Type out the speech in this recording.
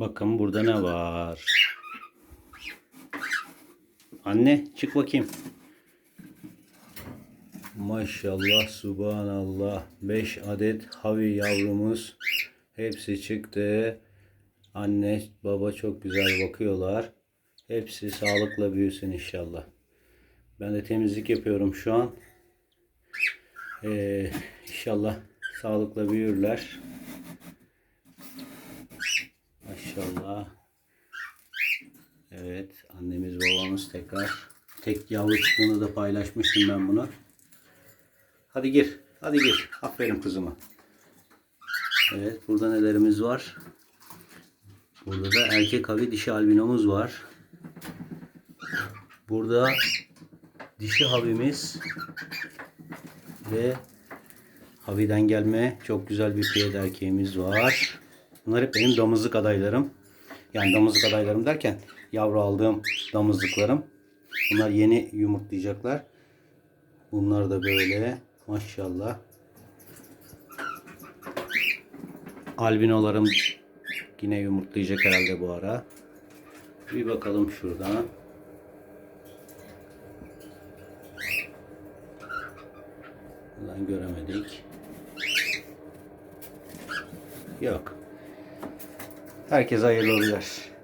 Bakın burada ne var? Anne çık bakayım. Maşallah subhanallah 5 adet havi yavrumuz hepsi çıktı. Anne baba çok güzel bakıyorlar. Hepsi sağlıkla büyüsün inşallah. Ben de temizlik yapıyorum şu an. Ee, inşallah sağlıkla büyürler. Maşallah. Evet annemiz babamız tekrar. Tek yavru çıktığını da paylaşmıştım ben bunu. Hadi gir. Hadi gir. Aferin kızıma. Evet burada nelerimiz var? Burada da erkek havi dişi albinomuz var. Burada dişi havimiz ve haviden gelme çok güzel bir piyade erkeğimiz var. Bunlar hep benim damızlık adaylarım. Yani damızlık adaylarım derken yavru aldığım damızlıklarım. Bunlar yeni yumurtlayacaklar. Bunlar da böyle maşallah. Albinolarım yine yumurtlayacak herhalde bu ara. Bir bakalım şuradan. Buradan göremedik. Yok. Herkese hayırlı olsun.